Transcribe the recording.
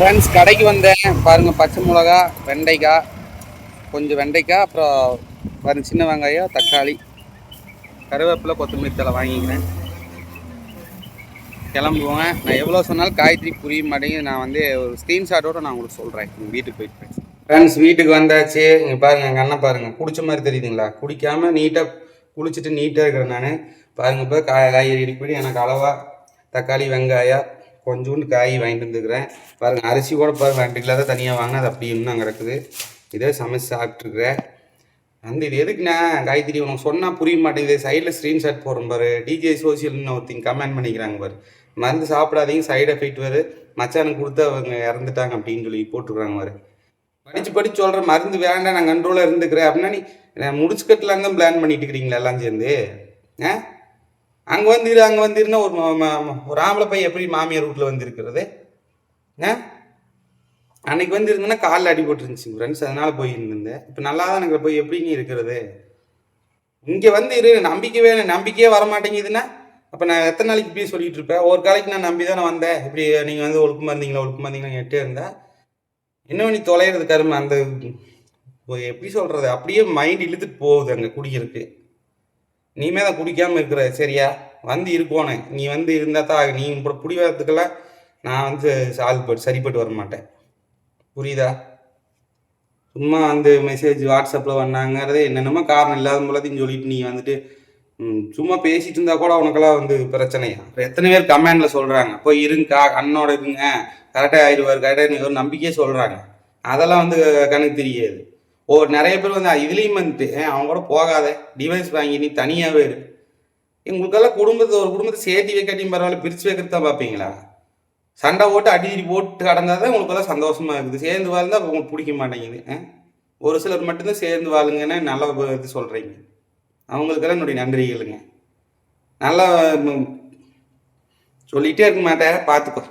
Friends கடைக்கு வந்தேன். பாருங்கள் பச்சை மிளகா வெண்டைக்காய் கொஞ்சம் வெண்டைக்காய் அப்புறம் வரும் சின்ன வெங்காயம் தக்காளி கருவேப்பிலை கொத்தமல்லி தலை வாங்கிக்கிறேன். கிளம்புவேன் நான் எவ்வளோ சொன்னாலும் காயத்ரி புரிய மாட்டேங்குது. நான் வந்து ஒரு ஸ்க்ரீன்ஷாட்டோட நான் உங்களுக்கு சொல்கிறேன் எங்கள் வீட்டுக்கு போயிட்டு ஃப்ரெண்ட்ஸ் வீட்டுக்கு வந்தாச்சு. இங்கே பாருங்கள் எங்கள் அண்ணன் பாருங்கள் குடிச்ச மாதிரி தெரியுதுங்களா? குடிக்காமல் நீட்டாக குளிச்சுட்டு நீட்டாக இருக்கிறேன் நான். பாருங்கள் இப்போ காய் காய்கறி இடிப்படி எனக்கு அளவாக தக்காளி வெங்காயம் கொஞ்சோண்டு காய் வாங்கிட்டு வந்துருக்குறேன். பாருங்க அரிசி கூட பாருங்க ரெண்டு கிலோ தான் தனியாக வாங்கினா அது அப்படி இன்னும் கிடக்குது இதே சமைச்சு சாப்பிட்ருக்குறேன் வந்து இது எதுக்குண்ணே காயத்ரி? உனக்கு சொன்னால் புரிய மாட்டேங்குது. சைடில் ஸ்க்ரீன்ஷாட் போடுறோம் பாரு. டிஜே சோசியல்னு ஒருத்தங்க கமெண்ட் பண்ணிக்கிறாங்க பாரு. மருந்து சாப்பிடாதீங்க சைடு எஃபெக்ட் வரு மச்சானுக்கு கொடுத்து அவங்க இறந்துட்டாங்க அப்படின்னு சொல்லி போட்டுருக்குறாங்க பாரு. படித்து படித்து சொல்கிற மருந்து வேண்டாம் நான் கண்ட்ரோலாக இருந்துக்கிறேன். அப்படின்னா நீ முடிச்சு முடிச்சுக்கட்டலாம் தான் பிளான் பண்ணிட்டு இருக்கிறீங்களா எல்லாம் சேர்ந்து? ஆ? அங்கே வந்துரு அங்கே வந்துருன்னா ஒரு ஒரு ஆம்பளை பையன் எப்படி மாமியார் வீட்டில் வந்து இருக்கிறது? அன்னைக்கு வந்து இருந்தேன்னா காலில் அடி போட்டுருந்துச்சு ஃப்ரெண்ட்ஸ் அதனால போய் இருந்தேன். இப்போ நல்லா தான் எனக்கு போய் எப்படிங்க இருக்கிறது? இங்கே வந்து இரு. நம்பிக்கை வேணும். நம்பிக்கையே வர மாட்டேங்குதுன்னா அப்போ நான் எத்தனை நாளைக்கு இப்படியே சொல்லிட்டு இருப்பேன்? ஒரு காலைக்கு நான் நம்பி தானே வந்தேன். இப்படி நீங்கள் வந்து ஒழுக்கமாக இருந்தீங்களா? ஒழுக்கமாக இருந்தீங்களா? எட்டே இருந்தேன் இன்னும் நீ தொலைகிறது கருமை? அந்த எப்படி சொல்கிறது அப்படியே மைண்ட் இழுத்துட்டு போகுது அங்கே குடிக்கிறதுக்கு. நீமே தான் குடிக்காமல் இருக்கிற சரியா? வந்து இருக்கோனே நீ வந்து இருந்தால் தான் நீ இப்போ புடிவாதத்துக்கெல்லாம் நான் வந்து சால்பட்டு சரிப்பட்டு வர மாட்டேன். புரியுதா? சும்மா வந்து மெசேஜ் வாட்ஸ்அப்பில் வந்தாங்கிறது என்னென்னமோ காரணம் இல்லாத போலத்தையும் சொல்லிட்டு நீ வந்துட்டு சும்மா பேசிட்டு இருந்தா கூட உனக்கெல்லாம் வந்து பிரச்சனையா? எத்தனை பேர் கமெண்ட்ல சொல்றாங்க? போய் இருங்கக்கா கண்ணோட இருங்க. கரெக்டாக ஆயிடுவார். கரெக்டாக ஒரு நம்பிக்கையே சொல்றாங்க. அதெல்லாம் வந்து கணக்கு தெரியாது. ஓ நிறைய பேர் வந்து இதுலேயும் வந்துட்டு "ஏன், அவன் கூட போகாத டிவைஸ் வாங்கி நீ தனியாகவே இரு. எங்களுக்கெல்லாம் குடும்பத்தை ஒரு குடும்பத்தை சேர்த்து வைக்காட்டியும் பரவாயில்ல பிரித்து வைக்கிறது தான் பார்ப்பீங்களா சண்டை போட்டு அடிதிரி போட்டு கடந்தால் தான் உங்களுக்கெல்லாம் சந்தோஷமாக இருக்குது. சேர்ந்து வாழ்ந்தால் உங்களுக்கு பிடிக்க மாட்டேங்குது ஆ? ஒரு சிலர் மட்டும்தான் சேர்ந்து வாழுங்கன்னு நல்ல இது சொல்கிறீங்க அவங்களுக்கெல்லாம் என்னுடைய நன்றிகளுங்க நல்லா சொல்லிகிட்டே இருக்க மாட்டேன் பார்த்துக்கோ.